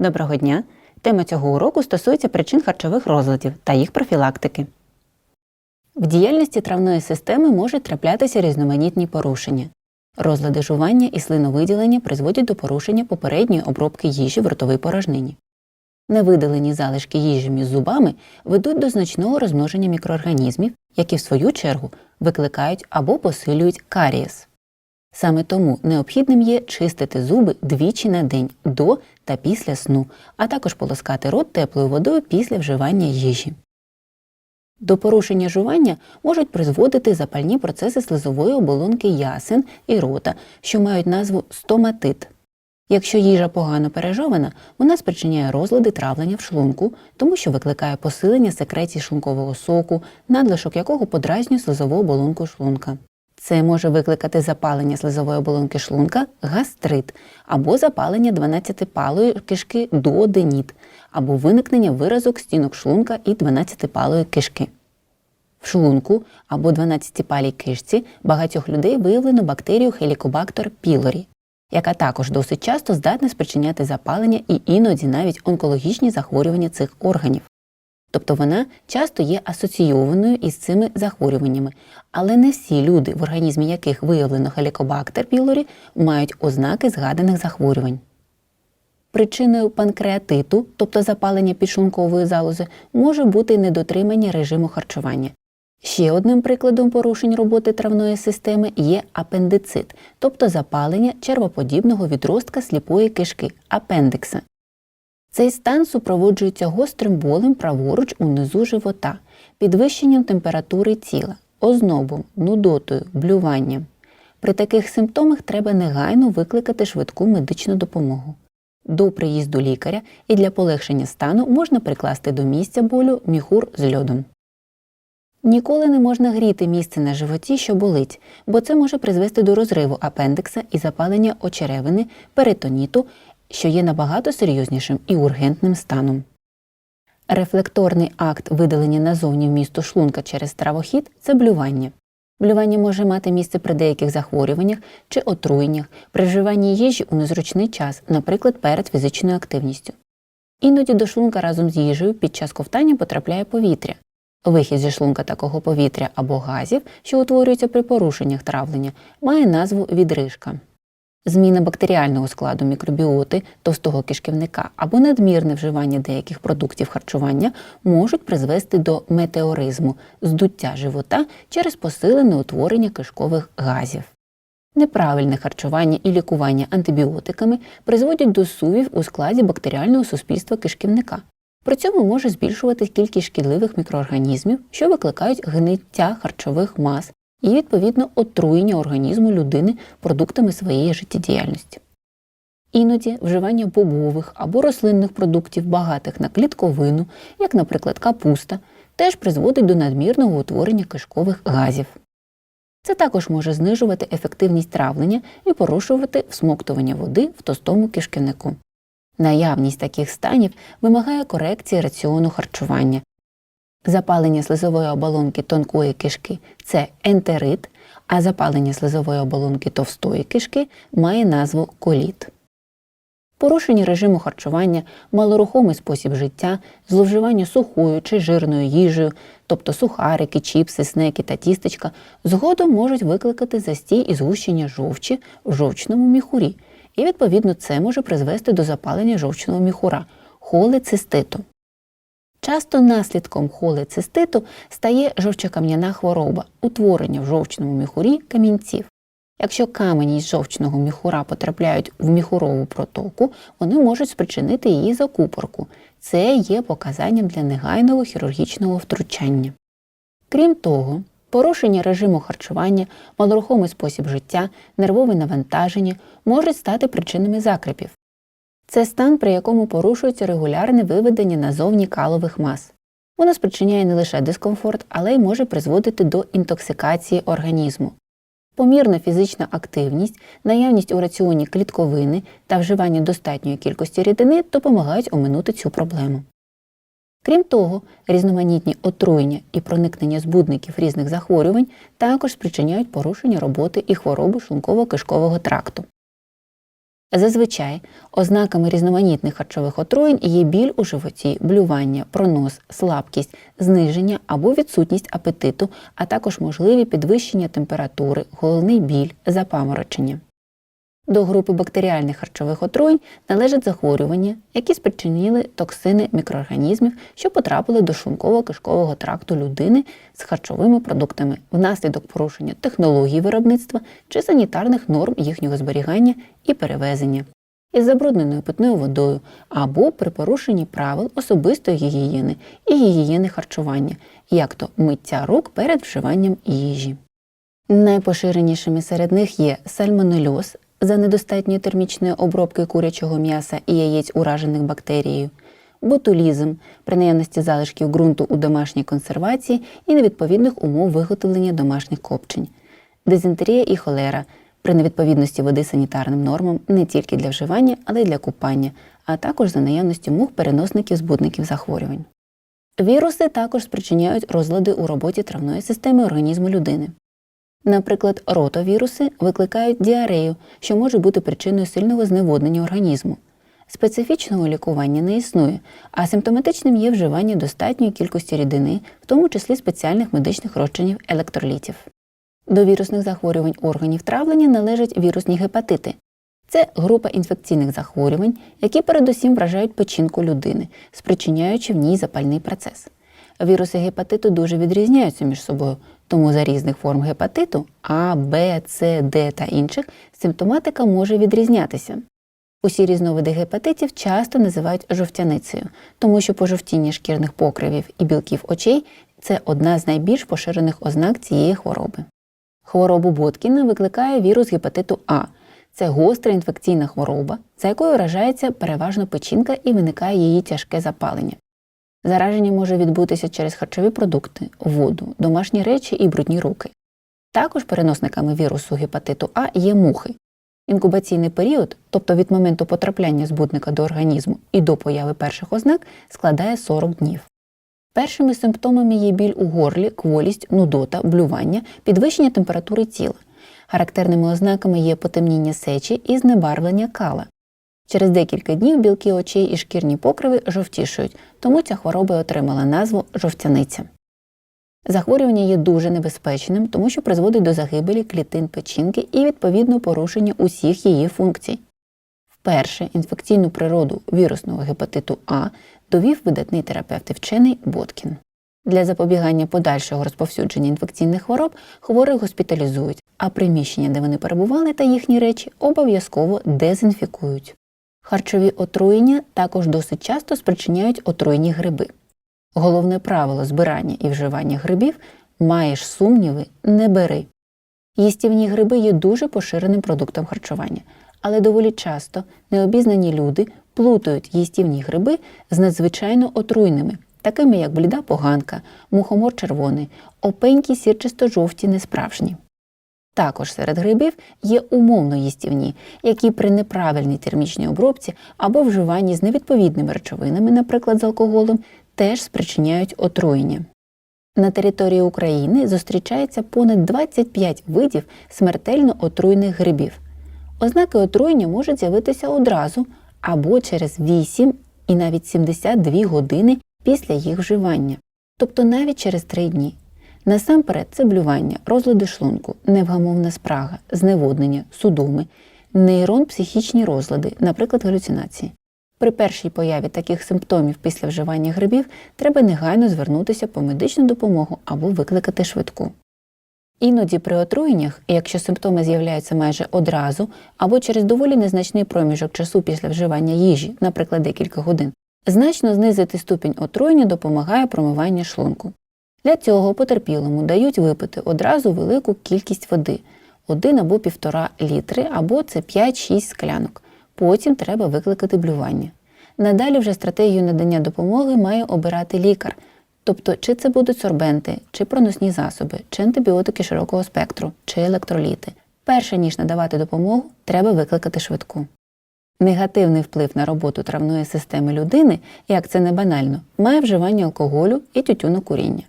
Доброго дня! Тема цього уроку стосується причин харчових розладів та їх профілактики. В діяльності травної системи можуть траплятися різноманітні порушення. Розлади жування і слиновиділення призводять до порушення попередньої обробки їжі в ротовій порожнині. Невидалені залишки їжі між зубами ведуть до значного розмноження мікроорганізмів, які в свою чергу викликають або посилюють карієс. Саме тому необхідним є чистити зуби двічі на день до та після сну, а також полоскати рот теплою водою після вживання їжі. До порушення жування можуть призводити запальні процеси слизової оболонки ясен і рота, що мають назву стоматит. Якщо їжа погано пережована, вона спричиняє розлади травлення в шлунку, тому що викликає посилення секреції шлункового соку, надлишок якого подразнює слизову оболонку шлунка. Це може викликати запалення слизової оболонки шлунка, гастрит або запалення 12-палої кишки дуоденіт, або виникнення виразок стінок шлунка і 12-палої кишки. В шлунку або 12-палій кишці багатьох людей виявлено бактерію Helicobacter pylori, яка також досить часто здатна спричиняти запалення і іноді навіть онкологічні захворювання цих органів. Тобто вона часто є асоційованою із цими захворюваннями, але не всі люди, в організмі яких виявлено Helicobacter pylori, мають ознаки згаданих захворювань. Причиною панкреатиту, тобто запалення підшлункової залози, може бути недотримання режиму харчування. Ще одним прикладом порушень роботи травної системи є апендицит, тобто запалення червоподібного відростка сліпої кишки апендикса. Цей стан супроводжується гострим болем праворуч унизу живота, підвищенням температури тіла, ознобом, нудотою, блюванням. При таких симптомах треба негайно викликати швидку медичну допомогу. До приїзду лікаря і для полегшення стану можна прикласти до місця болю міхур з льодом. Ніколи не можна гріти місце на животі, що болить, бо це може призвести до розриву апендикса і запалення очеревини, перитоніту, що є набагато серйознішим і ургентним станом. Рефлекторний акт видалення назовні вмісту шлунка через травохід це блювання. Блювання може мати місце при деяких захворюваннях чи отруєннях, при вживанні їжі у незручний час, наприклад, перед фізичною активністю. Іноді до шлунка разом з їжею під час ковтання потрапляє повітря. Вихід зі шлунка такого повітря або газів, що утворюються при порушеннях травлення, має назву відрижка. Зміна бактеріального складу мікробіоти товстого кишківника або надмірне вживання деяких продуктів харчування можуть призвести до метеоризму здуття живота через посилене утворення кишкових газів. Неправильне харчування і лікування антибіотиками призводять до сувів у складі бактеріального суспільства кишківника. При цьому може збільшувати кількість шкідливих мікроорганізмів, що викликають гниття харчових мас і, відповідно, отруєння організму людини продуктами своєї життєдіяльності. Іноді вживання бобових або рослинних продуктів, багатих на клітковину, як, наприклад, капуста, теж призводить до надмірного утворення кишкових газів. Це також може знижувати ефективність травлення і порушувати всмоктування води в товстому кишківнику. Наявність таких станів вимагає корекції раціону харчування. Запалення слизової оболонки тонкої кишки це ентерит, а запалення слизової оболонки товстої кишки має назву коліт. Порушення режиму харчування, малорухомий спосіб життя, зловживання сухою чи жирною їжею, тобто сухарики, чіпси, снеки та тістечка, згодом можуть викликати застій і згущення жовчі в жовчному міхурі, і, відповідно, це може призвести до запалення жовчного міхура холециститу. Часто наслідком холециститу стає жовчокам'яна хвороба, утворення в жовчному міхурі камінців. Якщо камені із жовчного міхура потрапляють в міхурову протоку, вони можуть спричинити її закупорку. Це є показанням для негайного хірургічного втручання. Крім того, порушення режиму харчування, малорухомий спосіб життя, нервове навантаження можуть стати причинами закрепів. Це стан, при якому порушується регулярне виведення назовні калових мас. Воно спричиняє не лише дискомфорт, але й може призводити до інтоксикації організму. Помірна фізична активність, наявність у раціоні клітковини та вживання достатньої кількості рідини допомагають оминути цю проблему. Крім того, різноманітні отруєння і проникнення збудників різних захворювань також спричиняють порушення роботи і хвороби шлунково-кишкового тракту. Зазвичай ознаками різноманітних харчових отруєнь є біль у животі, блювання, пронос, слабкість, зниження або відсутність апетиту, а також можливі підвищення температури, головний біль, запаморочення. До групи бактеріальних харчових отруєнь належать захворювання, які спричинили токсини мікроорганізмів, що потрапили до шлунково-кишкового тракту людини з харчовими продуктами внаслідок порушення технологій виробництва чи санітарних норм їхнього зберігання і перевезення, із забрудненою питною водою або при порушенні правил особистої гігієни і гігієни харчування, як то миття рук перед вживанням їжі. Найпоширенішими серед них є сальмонельоз за недостатньої термічної обробки курячого м'яса і яєць, уражених бактерією, ботулізм при наявності залишків ґрунту у домашній консервації і невідповідних умов виготовлення домашніх копчень, дизентерія і холера при невідповідності води санітарним нормам не тільки для вживання, але й для купання, а також за наявністю мух переносників збудників захворювань. Віруси також спричиняють розлади у роботі травної системи організму людини. Наприклад, ротовіруси викликають діарею, що може бути причиною сильного зневоднення організму. Специфічного лікування не існує, а симптоматичним є вживання достатньої кількості рідини, в тому числі спеціальних медичних розчинів електролітів. До вірусних захворювань органів травлення належать вірусні гепатити. Це група інфекційних захворювань, які передусім вражають печінку людини, спричиняючи в ній запальний процес. Віруси гепатиту дуже відрізняються між собою, тому за різних форм гепатиту А, Б, С, Д та інших симптоматика може відрізнятися. Усі різновиди гепатитів часто називають жовтяницею, тому що пожовтіння шкірних покривів і білків очей це одна з найбільш поширених ознак цієї хвороби. Хворобу Боткіна викликає вірус гепатиту А. Це гостра інфекційна хвороба, за якою вражається переважно печінка і виникає її тяжке запалення. Зараження може відбутися через харчові продукти, воду, домашні речі і брудні руки. Також переносниками вірусу гепатиту А є мухи. Інкубаційний період, тобто від моменту потрапляння збудника до організму і до появи перших ознак, складає 40 днів. Першими симптомами є біль у горлі, кволість, нудота, блювання, підвищення температури тіла. Характерними ознаками є потемніння сечі і знебарвлення кала. Через декілька днів білки очей і шкірні покриви жовтішують, тому ця хвороба отримала назву жовтяниця. Захворювання є дуже небезпечним, тому що призводить до загибелі клітин печінки і відповідно порушення усіх її функцій. Вперше інфекційну природу вірусного гепатиту А довів видатний терапевт і вчений Боткін. Для запобігання подальшого розповсюдження інфекційних хвороб хворих госпіталізують, а приміщення, де вони перебували та їхні речі, обов'язково дезінфікують. Харчові отруєння також досить часто спричиняють отруєні гриби. Головне правило збирання і вживання грибів маєш сумніви, не бери. Їстівні гриби є дуже поширеним продуктом харчування, але доволі часто необізнані люди плутають їстівні гриби з надзвичайно отруйними, такими як бліда поганка, мухомор червоний, опенькі сірчисто-жовті несправжні. Також серед грибів є умовно їстівні, які при неправильній термічній обробці або вживанні з невідповідними речовинами, наприклад, з алкоголем, теж спричиняють отруєння. На території України зустрічається понад 25 видів смертельно отруйних грибів. Ознаки отруєння можуть з'явитися одразу або через 8 і навіть 72 години після їх вживання, тобто навіть через 3 дні. Насамперед це блювання, розлади шлунку, невгамовна спрага, зневоднення, судоми, нейрон психічні розлади, наприклад, галюцинації. При першій появі таких симптомів після вживання грибів треба негайно звернутися по медичну допомогу або викликати швидку. Іноді при отруєннях, якщо симптоми з'являються майже одразу або через доволі незначний проміжок часу після вживання їжі, наприклад, декілька годин, значно знизити ступінь отруєння допомагає промивання шлунку. Для цього потерпілому дають випити одразу велику кількість води 1 або 1,5 літри, або це 5-6 склянок. Потім треба викликати блювання. Надалі вже стратегію надання допомоги має обирати лікар. Тобто, чи це будуть сорбенти, чи проносні засоби, чи антибіотики широкого спектру, чи електроліти. Перше ніж надавати допомогу, треба викликати швидку. Негативний вплив на роботу травної системи людини, як це не банально, має вживання алкоголю і тютюнокуріння.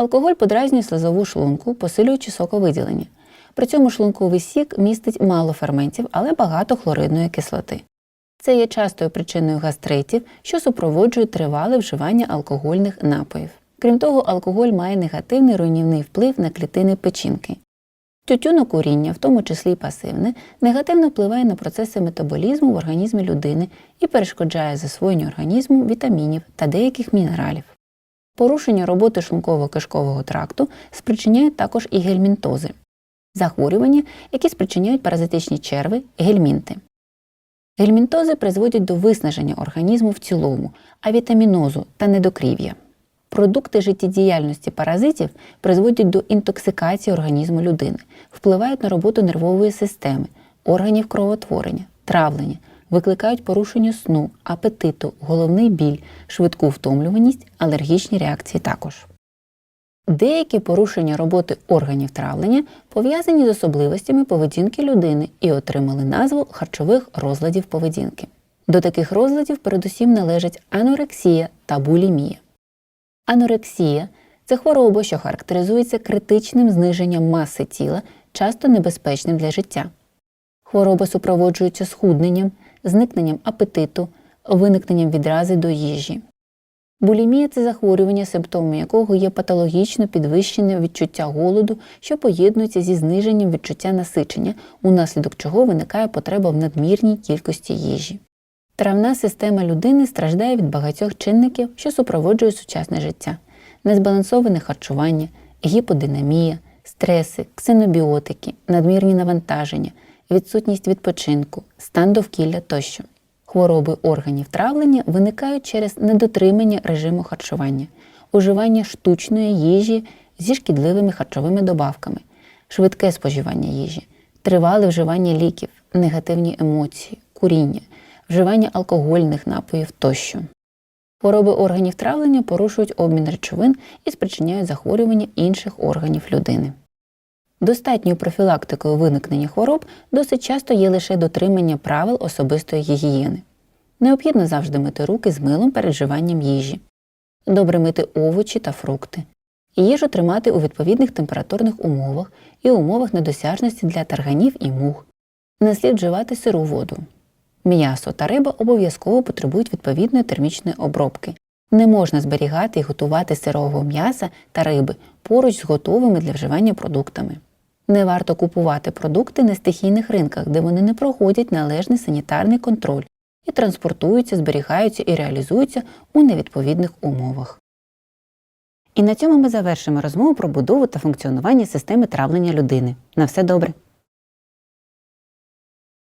Алкоголь подразнює слизову шлунку, посилюючи соковиділення. При цьому шлунковий сік містить мало ферментів, але багато хлоридної кислоти. Це є частою причиною гастритів, що супроводжують тривале вживання алкогольних напоїв. Крім того, алкоголь має негативний руйнівний вплив на клітини печінки. Тютюнокуріння, в тому числі й пасивне, негативно впливає на процеси метаболізму в організмі людини і перешкоджає засвоєнню організму вітамінів та деяких мінералів. Порушення роботи шлунково-кишкового тракту спричиняють також і гельмінтози захворювання, які спричиняють паразитичні черви гельмінти. Гельмінтози призводять до виснаження організму в цілому, авітамінозу та недокрів'я. Продукти життєдіяльності паразитів призводять до інтоксикації організму людини, впливають на роботу нервової системи, органів кровотворення, травлення, викликають порушення сну, апетиту, головний біль, швидку втомлюваність, алергічні реакції також. Деякі порушення роботи органів травлення пов'язані з особливостями поведінки людини і отримали назву харчових розладів поведінки. До таких розладів передусім належать анорексія та булімія. Анорексія це хвороба, що характеризується критичним зниженням маси тіла, часто небезпечним для життя. Хвороба супроводжується схудненням, зникненням апетиту, виникненням відрази до їжі. Булімія це захворювання, симптомами якого є патологічно підвищене відчуття голоду, що поєднується зі зниженням відчуття насичення, унаслідок чого виникає потреба в надмірній кількості їжі. Травна система людини страждає від багатьох чинників, що супроводжують сучасне життя: незбалансоване харчування, гіподинамія, стреси, ксенобіотики, надмірні навантаження, відсутність відпочинку, стан довкілля тощо. Хвороби органів травлення виникають через недотримання режиму харчування, уживання штучної їжі зі шкідливими харчовими добавками, швидке споживання їжі, тривале вживання ліків, негативні емоції, куріння, вживання алкогольних напоїв тощо. Хвороби органів травлення порушують обмін речовин і спричиняють захворювання інших органів людини. Достатньою профілактикою виникнення хвороб досить часто є лише дотримання правил особистої гігієни. Необхідно завжди мити руки з милом перед вживанням їжі, добре мити овочі та фрукти, їжу тримати у відповідних температурних умовах і умовах недосяжності для тарганів і мух, не слід вживати сиру воду. М'ясо та риба обов'язково потребують відповідної термічної обробки. Не можна зберігати і готувати сирого м'яса та риби поруч з готовими для вживання продуктами. Не варто купувати продукти на стихійних ринках, де вони не проходять належний санітарний контроль і транспортуються, зберігаються і реалізуються у невідповідних умовах. І на цьому ми завершимо розмову про будову та функціонування системи травлення людини. На все добре!